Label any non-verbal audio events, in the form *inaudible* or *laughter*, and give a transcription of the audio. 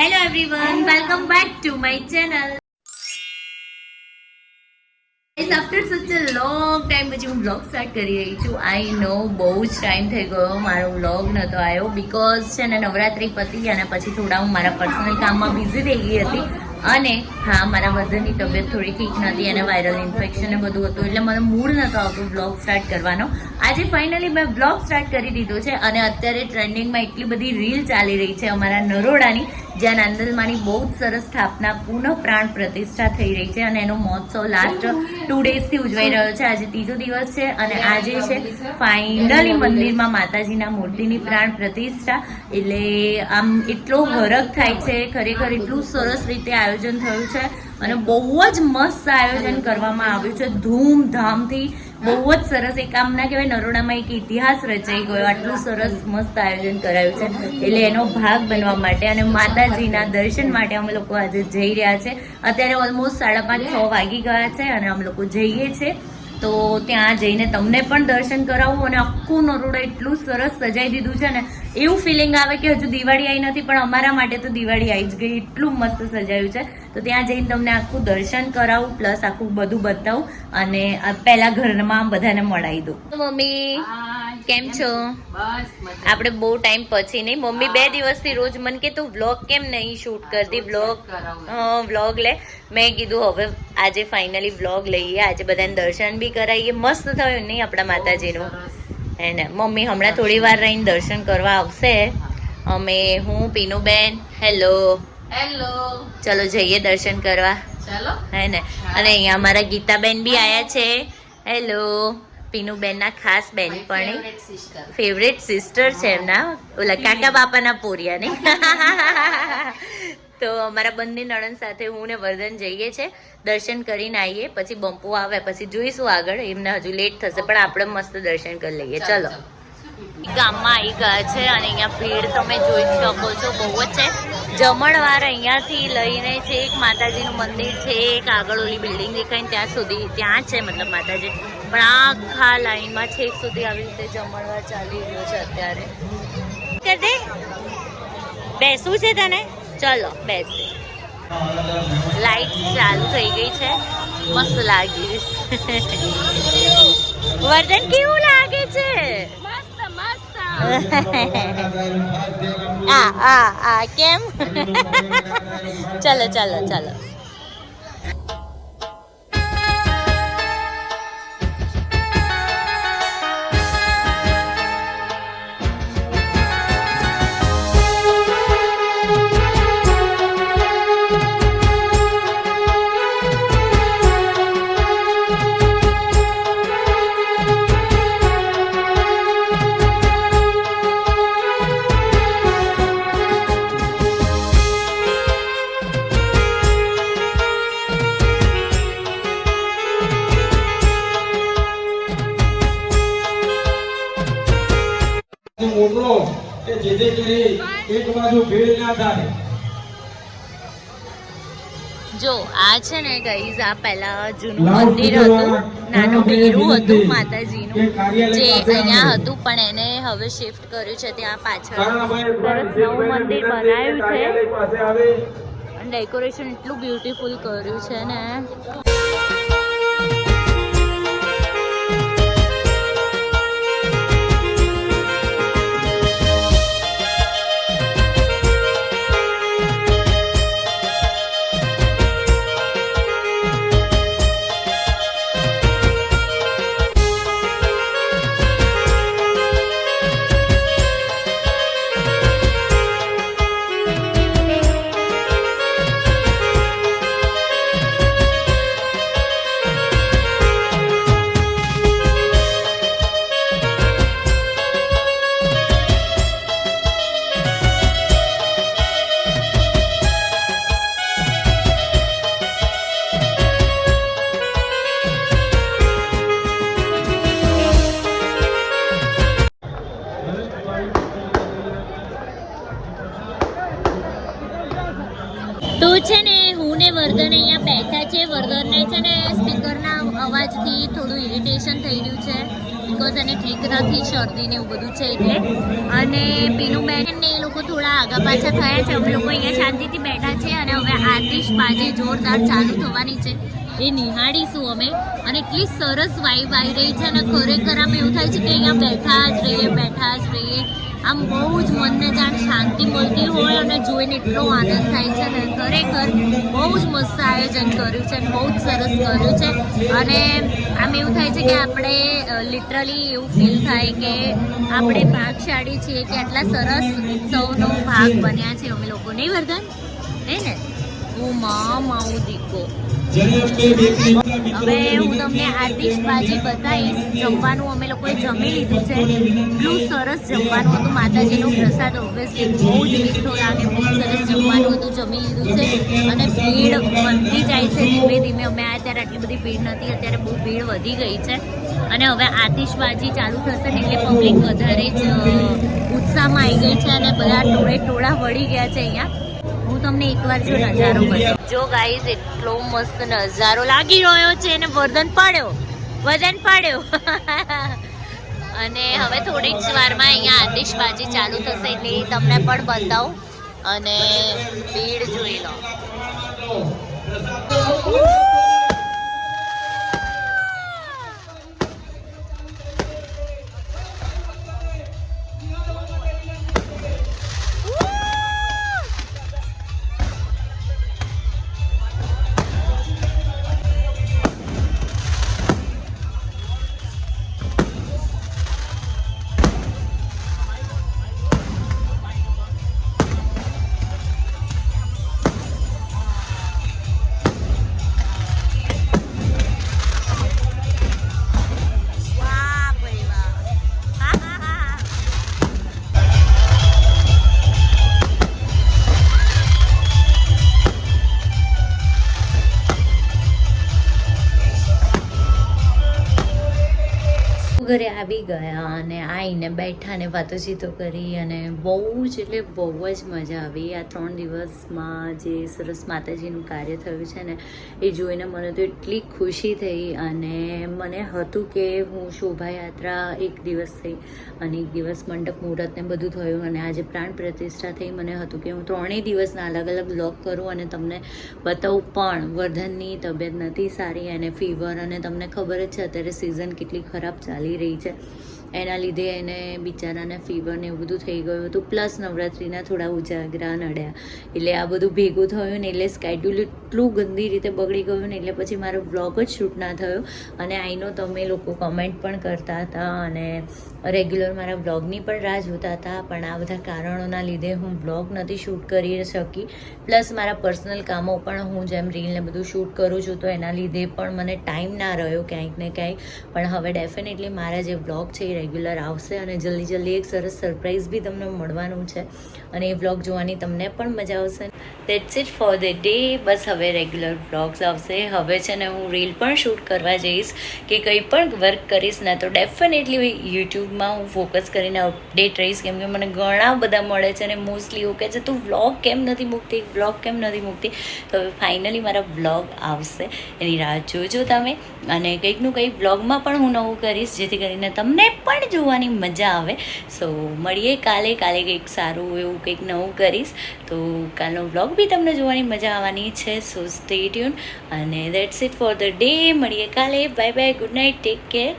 Hello everyone welcome back to my channel after such a long time પછી હું blog start કરી રહી છું આઈ નો બહુ જ ટાઈમ થઈ ગયો મારો બ્લોગ નહોતો આવ્યો બિકોઝ છે ને નવરાત્રી પતી અને પછી થોડા હું મારા પર્સનલ કામમાં બિઝી થઈ ગઈ હતી. અને હા, મારા વર્ધનની તબિયત થોડી ઠીક નથી અને વાયરલ ઇન્ફેક્શન બધું હતું, એટલે મને મૂડ નહોતો આવતો બ્લોગ સ્ટાર્ટ કરવાનો. આજે ફાઇનલી મેં બ્લોગ સ્ટાર્ટ કરી દીધો છે અને અત્યારે ટ્રેન્ડિંગમાં એટલી બધી રીલ ચાલી રહી છે અમારા નરોડાની જ્યાં નાંદલમાની બહુ જ સરસ સ્થાપના પુનઃ પ્રાણ પ્રતિષ્ઠા થઈ રહી છે અને એનો મહોત્સવ લાસ્ટ ટુ ડેઝથી ઉજવાઈ રહ્યો છે. આજે ત્રીજો દિવસ છે અને આજે છે ફાઇનલી મંદિરમાં માતાજીના મૂર્તિની પ્રાણ પ્રતિષ્ઠા. એટલે આમ એટલો હરખ થાય છે, ખરેખર એટલું સરસ રીતે આયોજન થયું છે. અને બહુ જ મસ્ત આયોજન કરવામાં આવ્યું છે. ધૂમધામથી બહુ જ સરસ એક આમ ના કહેવાય નરોડામાં એક ઇતિહાસ રચાઈ ગયો. આટલું સરસ મસ્ત આયોજન કરાયું છે. એટલે એનો ભાગ બનવા માટે અને માતાજીના દર્શન માટે અમે લોકો આજે જઈ રહ્યા છે. અત્યારે ઓલમોસ્ટ સાડા પાંચ છ વાગી ગયા છે અને અમે લોકો જઈએ છીએ તો ત્યાં જઈને તમને પણ દર્શન કરાવું અને આખું નરોડા એટલું સરસ સજાઈ દીધું છે ને એવું ફિલિંગ આવે કે હજુ દિવાળી આવી નથી, પણ અમારા માટે તો દિવાળી આવી જ ગઈ. એટલું મસ્ત સજાયું છે. તો ત્યાં જઈને તમને આખું દર્શન કરાવું પ્લસ આખું બધું બતાવું અને પહેલા ઘરમાં બધાને મળાવી દઉં. મમ્મી, કેમ છો? આપણે બહુ ટાઈમ પછી નહીં. મમ્મી, બે દિવસથી રોજ મને કે તું વ્લોગ કેમ નહીં શૂટ કરતી? વ્લોગ વ્લોગ લે. મેં કીધું, હવે આજે ફાઇનલી વ્લોગ લઈએ. આજે બધાને દર્શન બી કરાવીએ મસ્ત થયું નહીં આપણા માતાજીનું. એને મમ્મી હમણાં થોડી વાર રહીને દર્શન કરવા આવશે. અમે હું પીનુબેન હેલો. હેલો. ચલો જઈએ દર્શન કરવા. ચલો. હે ને? અને અહીંયા અમારા ગીતાબેન બી આયા છે. હેલો. પીનુબેનના ખાસ બેનપણી ફેવરેટ સિસ્ટર ફેવરેટ સિસ્ટર છે એમના. ઓલા કાકા બાપાના પોરિયા તો અમારા બંને નણંદ સાથે હું ને વર્ધન જઈએ છે દર્શન કરીને આવીએ પછી બંપુ આવે પછી જોઈશું આગળ. એમને હજુ લેટ થશે પણ આપણે મસ્ત દર્શન કરી લઈએ. ચલો ગામમાં આવી ગયા છે અને અહીંયા ભીડ તમે જોઈ શકો છો બહુ જ છે. જમણવાર અહીંયાથી લઈને છે એક માતાજીનું મંદિર છે એક આગળ ઓલી બિલ્ડિંગ દેખાય ત્યાં સુધી ત્યાં છે મતલબ માતાજી. પણ આખા લાઈનમાં છેક સુધી આવી રીતે જમણવાર ચાલી રહ્યો છે અત્યારે. બેસવું છે તને? ચલો બેસે. લાઈટ ચાલુ થઈ ગઈ છે. મસ્ત લાગી. વર્ધન કેવું લાગે છે? *laughs* આ આ આ કેમ? *laughs* ચલો ચલો ચલો. જેથી કરી એક બાજુ ભીડ ના થાય. જો આ છે ને ગઈઝ આ પહેલા જૂનું મંદિર હતું નાનું બેરું હતું માતાજીનું જે અહીંયા હતું પણ એને હવે શિફ્ટ કર્યું છે ત્યાં પાછળ સરસ નવું મંદિર બનાવ્યું છે. ડેકોરેશન એટલું બ્યુટીફુલ કર્યું છે ને. ને હું ને વર્ધન અહીંયા બેઠા છે વર્ધનને છે ને સ્પીકરના અવાજથી થોડું ઇરિટેશન થઈ રહ્યું છે. બિકોઝ એને ઠીક નથી શરદી ને એવું બધું છે એટલે. અને પીનું બેન ને એ લોકો થોડા આગા પાછા થયા છે. અમે લોકો અહીંયા શાંતિથી બેઠા છે અને હવે આતિશબાજી જોરદાર ચાલુ થવાની છે. એ નિહાળીશું અમે. અને એટલી સરસ વાઈબ આવી રહી છે અને ખરેખર આમ એવું થાય છે કે અહીંયા બેઠા જ રહીએ, બેઠા જ રહીએ. આમ બહુ જ મનને જાણ શાંતિ મળતી હોય અને જોઈને એટલો આનંદ થાય છે ને ખરેખર બહુ જ મસ્ત આયોજન કર્યું છે અને બહુ જ સરસ કર્યું છે. અને આમ એવું થાય છે કે આપણે લિટરલી એવું ફીલ થાય કે આપણે ભાગશાળી છીએ કે આટલા સરસ ઉત્સવનો ભાગ બન્યા છે. અમે લોકો નહીં વર્ધન? હે ને? ઓ મા માઉ દીકો. હવે હું તમને આતિશબાજી બતાવીશ જમવાનું અમે લોકોએ જમી લીધું છે. એટલું સરસ જમવાનું હતું માતાજીનો પ્રસાદ ઓબ્વિયસલી બહુ જ મીઠો લાગે બહુ સરસ જમવાનું હતું જમી લીધું છે. અને ભીડ વધતી જાય છે ધીમે ધીમે અમે અત્યારે આટલી બધી ભીડ નથી અત્યારે બહુ ભીડ વધી ગઈ છે. અને હવે આતિશબાજી ચાલુ થશે ને એટલે પબ્લિક વધારે જ ઉત્સાહમાં આવી ગઈ છે અને બધા ટોળે ટોળા વળી ગયા છે અહીંયા. હું તમને એકવાર જો નજારો બતાવું. જો ગાઈઝ એટલો મસ્ત નજારો લાગી રહ્યો છે અને વર્ધન પાડ્યો. વજન પાડ્યો. *laughs* અને હવે થોડીક જ વારમાં અહીંયા આતિશબાજી ચાલુ થશે એટલે તમને પણ બતાવું. અને ભીડ જોઈ લો. ઘરે આવી ગયા અને આવીને બેઠા ને વાતોચીતો કરી અને બહુ જ એટલે બહુ જ મજા આવી. આ ત્રણ દિવસમાં જે સરસ માતાજીનું કાર્ય થયું છે ને, એ જોઈને મને તો એટલી ખુશી થઈ અને મને હતું કે હું શોભાયાત્રા એક દિવસ થઈ અને એક દિવસ મંડપ મુહૂર્તને બધું થયું અને આજે પ્રાણ પ્રતિષ્ઠા થઈ. મને હતું કે હું ત્રણેય દિવસના અલગ અલગ બ્લોગ કરું અને તમને બતાવું, પણ વર્ધનની તબિયત નથી સારી અને ફીવર અને તમને ખબર જ છે, અત્યારે સિઝન કેટલી ખરાબ ચાલી રહી છે. એના લીધે એને બિચારાને ફીવર ને એવું બધું થઈ ગયું હતું. પ્લસ નવરાત્રિના થોડા ઉજાગરા નડ્યા. એટલે આ બધું ભેગું થયું ને એટલે સ્કેડ્યુલ એટલું ગંદી રીતે બગડી ગયું ને એટલે પછી મારો બ્લોગ જ શૂટ ના થયો. અને આઈનો તમે લોકો કમેન્ટ પણ કરતા હતા અને રેગ્યુલર મારા બ્લોગની પણ રાહ જોતા હતા. પણ આ બધા કારણોના લીધે હું બ્લોગ નથી શૂટ કરી શકી. પ્લસ મારા પર્સનલ કામો પણ હું જેમ રીલને બધું શૂટ કરું છું તો એના લીધે પણ મને ટાઈમ ના રહ્યો ક્યાંક ને ક્યાંક. પણ હવે ડેફિનેટલી મારા જે બ્લોગ છે એ રેગ્યુલર આવશે અને જલ્દી જલ્દી એક સરસ સરપ્રાઈઝ બી તમને મળવાનું છે. અને એ વ્લોગ જોવાની તમને પણ મજા આવશે that's it for the day બસ હવે રેગ્યુલર બ્લોગ્સ આવશે. હવે છે ને હું રીલ પણ શૂટ કરવા જઈશ કે કંઈ પણ વર્ક કરીશ, ને તો ડેફિનેટલી યુટ્યુબમાં હું ફોકસ કરીને અપડેટ રહીશ. કેમ કે મને ઘણા બધા મળે છે અને મોસ્ટલી એવું કહે છે, તું વ્લોગ કેમ નથી મૂકતી? વ્લોગ કેમ નથી મૂકતી? તો હવે ફાઇનલી મારા વ્લોગ આવશે. એની રાહ જોજો તમે. અને કંઈકનું કંઈક બ્લોગમાં પણ હું નવું કરીશ, જેથી કરીને તમને પણ જોવાની મજા આવે. સો મળીએ કાલે. કાલે કંઈક સારું એવું કંઈક નવું કરીશ. તો કાલનો વ્લોગ બી તમને જોવાની મજા આવવાની છે સો સ્ટે ટ્યુન અને that's it for the day મળીએ કાલે. Bye bye good night take care